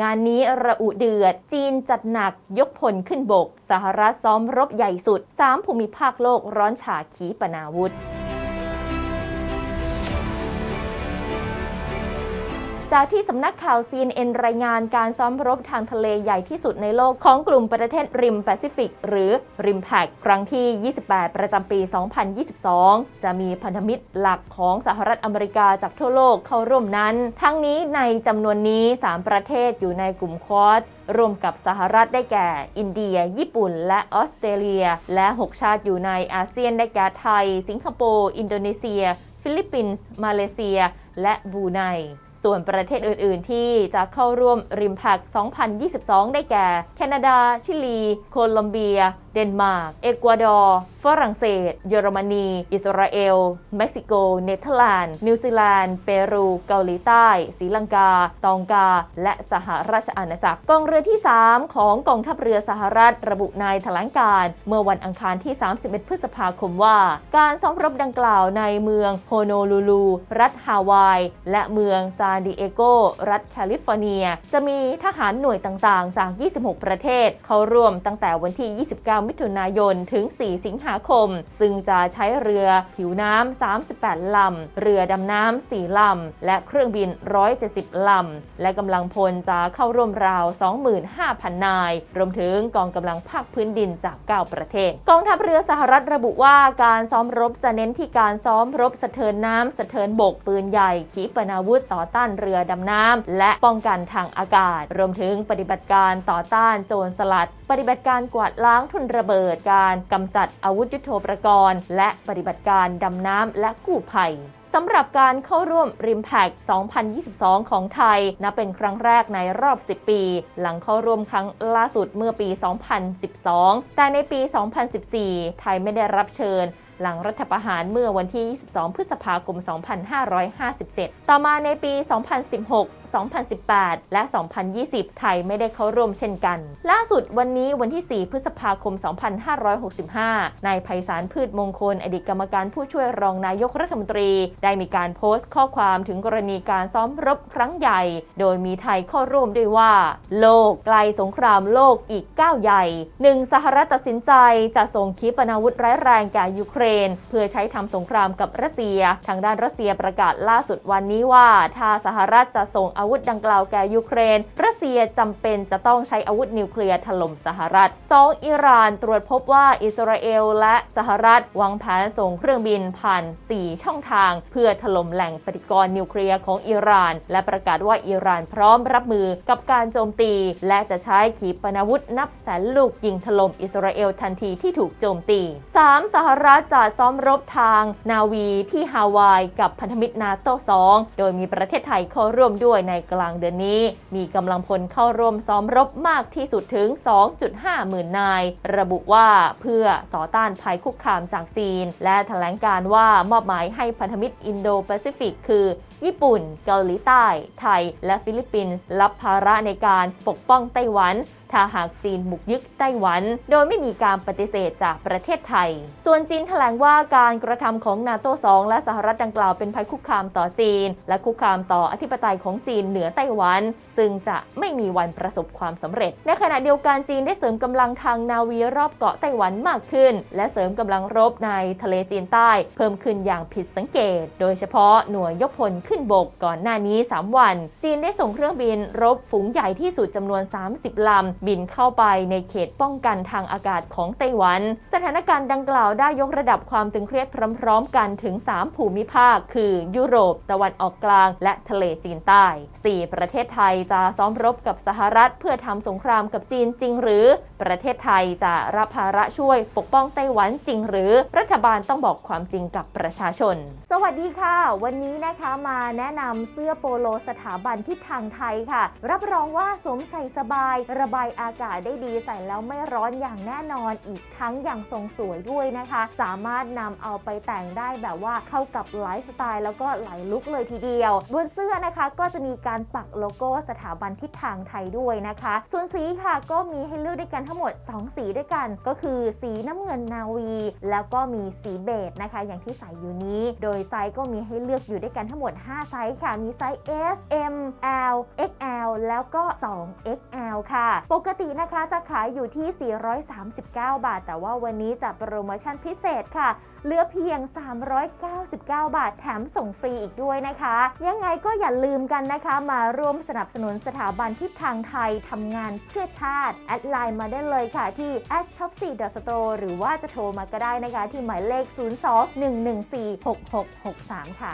งานนี้ระอุเดือด จีนจัดหนักยกพลขึ้นบก สหรัฐซ้อมรบใหญ่สุด 3 ภูมิภาคโลกร้อนฉาขีปนาวุธ จากที่สำนักข่าว CNN รายงานการซ้อมรบทางทะเลใหญ่ที่สุดในโลกของกลุ่มประเทศริมแปซิฟิก หรือริมแพกครั้งที่ 28 ประจำปี 2022 จะมีพันธมิตรหลักของสหรัฐอเมริกาจากทั่วโลกเข้าร่วมนั้น ทั้งนี้ในจำนวนนี้ 3 ประเทศอยู่ในกลุ่มควอดรวมกับสหรัฐได้แก่ อินเดีย ญี่ปุ่น และออสเตรเลีย และ 6 ชาติอยู่ในอาเซียนได้แก่ไทย สิงคโปร์ อินโดนีเซีย ฟิลิปปินส์ มาเลเซีย และบูไน ส่วนประเทศอื่น ๆ ที่จะเข้าร่วมริมแพก2022 ได้แก่ แคนาดา ชิลี โคลอมเบีย เดนมาร์ก เอกวาดอร์ ฝรั่งเศส เยอรมนี อิสราเอล เม็กซิโก เนเธอร์แลนด์ นิวซีแลนด์ เปรู เกาหลีใต้ ศรีลังกา ตองกา และสหราชอาณาจักร กองเรือที่ 3 ของกองทัพเรือสหรัฐระบุในแถลงการ เมื่อวันอังคารที่ 31 พฤษภาคมว่า การซ้อมรบดังกล่าวในเมืองโฮโนลูลู รัฐฮาวาย และเมืองซานดิเอโก รัฐแคลิฟอร์เนีย จะมีทหารหน่วยต่างๆ จาก 26 ประเทศ เข้าร่วมตั้งแต่วันที่ 29มิถุนายนถึง 4 สิงหาคม ซึ่งจะใช้เรือผิวน้ำ 38 ลำ เรือดำน้ำ 4 ลำ และเครื่องบิน 170 ลำ และกำลังพลจะเข้าร่วมราว 25,000 นาย รวมถึงกองกำลังภาคพื้นดินจาก 9 ประเทศ กองทัพเรือสหรัฐระบุว่าการซ้อมรบจะเน้นที่การซ้อมรบสะเทินน้ำสะเทินบกปืนใหญ่ขีปนาวุธต่อต้านเรือดำน้ำและป้องกันทางอากาศ รวมถึงปฏิบัติการต่อต้านโจรสลัด ปฏิบัติการกวาดล้างทุนระเบิดการกำจัดอาวุธยุโทโธปกรณ์ และปฏิบัติการดำน้ำและกู้ภัยสำหรับการเข้าร่วมริมแพก2022 ของไทยนับเป็นครั้งแรกในรอบ 10 ปี หลังเข้าร่วมครั้งล่าสุดเมื่อปี 2012 แต่ในปี 2014 ไทยไม่ได้รับเชิญหลังรัฐประหารเมื่อวันที่ 22 พฤษภาคม 2557 ต่อมาในปี 2016 2018 และ 2020 ไทยไม่ได้เข้าร่วมเช่นกัน ล่าสุดวันนี้วันที่ 4 พฤษภาคม 2565 นายไพศาลพืชมงคล อดีตกรรมการผู้ช่วยรองนายกรัฐมนตรี ได้มีการโพสต์ข้อความถึงกรณีการซ้อมรบครั้งใหญ่ โดยมีไทยเข้าร่วมด้วยว่า โลกไกลสงครามโลกอีกก้าวใหญ่ 1. สหรัฐตัดสินใจจะส่งขีปนาวุธร้ายแรงแก่ยูเครน เพื่อใช้ทำสงครามกับรัสเซีย ทางด้านรัสเซียประกาศล่าสุดวันนี้ว่าถ้าสหรัฐจะส่งอาวุธดังกล่าวแก่ยูเครน รัสเซียจำเป็นจะต้องใช้อาวุธนิวเคลียร์ถล่มสหรัฐ 2. อิหร่านตรวจพบว่าอิสราเอลและสหรัฐวางแผนส่งเครื่องบินผ่าน 4 ช่องทาง เพื่อถล่มแหล่งปฏิกรณ์นิวเคลียร์ของอิหร่าน และประกาศว่าอิหร่านพร้อมรับมือกับการโจมตี และจะใช้ขีปนาวุธนับแสนลูกยิงถล่มอิสราเอลทันทีที่ถูกโจมตี 3. สหรัฐจะซ้อมรบทางนาวีที่ฮาวาย กับพันธมิตรนาโต2โดยมีประเทศไทยเข้าร่วมด้วยในกลางเดือนนี้ มีกำลังพลเข้าร่วมซ้อมรบมากที่สุดถึง 2.5 หมื่นนาย ระบุว่าเพื่อต่อต้านภัยคุกคามจากจีน และแถลงการว่ามอบหมายให้พันธมิตรอินโดแปซิฟิกคือญี่ปุ่น เกาหลีใต้ ไทย และฟิลิปปินส์รับภาระในการปกป้องไต้หวัน ถ้าหากจีนบุกยึดไต้หวัน โดยไม่มีการปฏิเสธจากประเทศไทย ส่วนจีนแถลงว่าการกระทำของนาโต2และสหรัฐดังกล่าวเป็นภัยคุกคามต่อจีน และคุกคามต่ออธิปไตยของจีนเหนือไต้หวัน ซึ่งจะไม่มีวันประสบความสำเร็จ ในขณะเดียวกันจีนได้เสริมกำลังทางนาวีรอบเกาะไต้หวันมากขึ้น และเสริมกำลังรบในทะเลจีนใต้ เพิ่มขึ้นอย่างผิดสังเกต โดยเฉพาะหน่วยยกพลขึ้นบกก่อนหน้านี้ 3 วัน จีนได้ส่งเครื่องบินรบฝูงใหญ่ที่สุดจำนวน 30 ลำบินเข้าไปในเขตป้องกันทางอากาศของไต้หวัน สถานการณ์ดังกล่าวได้ยกระดับความตึงเครียดพร้อมๆ กันถึง 3 ภูมิภาค คือยุโรป ตะวันออกกลาง และทะเลจีนใต้ 4 ประเทศไทยจะซ้อมรบกับสหรัฐ เพื่อทำสงครามกับจีนจริง หรือ ประเทศไทยจะรับภาระช่วยปกป้องไต้หวันจริง หรือรัฐบาลต้องบอกความจริงกับประชาชน สวัสดีค่ะ วันนี้นะคะมาแนะนำเสื้อโปโลสถาบันทิศทางไทยค่ะ รับรองว่าสวมใส่สบายระบายายอากาศได้ดีใส่แล้วไม่ร้อนอย่างแน่นอนอีกทั้งอย่างทรงสวยด้วยนะคะ สามารถนำเอาไปแต่งได้แบบว่าเข้ากับไลฟ์สไตล์แล้วก็หลายลุคเลยทีเดียว บนเสื้อนะคะก็จะมีการปักโลโก้สถาบันทิศทางไทยด้วยนะคะ ส่วนสีค่ะก็มีให้เลือกด้วยกันทั้งหมด 2 สีด้วยกัน ก็คือสีน้ำเงินนาวี แล้วก็มีสีเบจนะคะ อย่างที่ใส่อยู่นี้ โดยไซส์ก็มีให้เลือกอยู่ด้วยกันทั้งหมด 5 ไซส์ค่ะมีไซส์ S M L XL แล้วก็ 2XL ค่ะปกตินะคะจะขายอยู่ที่ 439 บาท แต่ว่าวันนี้จัดโปรโมชั่นพิเศษค่ะ เหลือเพียง 399 บาท แถมส่งฟรีอีกด้วยนะคะ ยังไงก็อย่าลืมกันนะคะ มาร่วมสนับสนุนสถาบันทิศทางไทยทำงานเพื่อชาติ แอดไลน์มาได้เลยค่ะที่ shop 4 store หรือว่าจะโทรมาก็ได้นะคะ ที่หมายเลข 02 114 6663 ค่ะ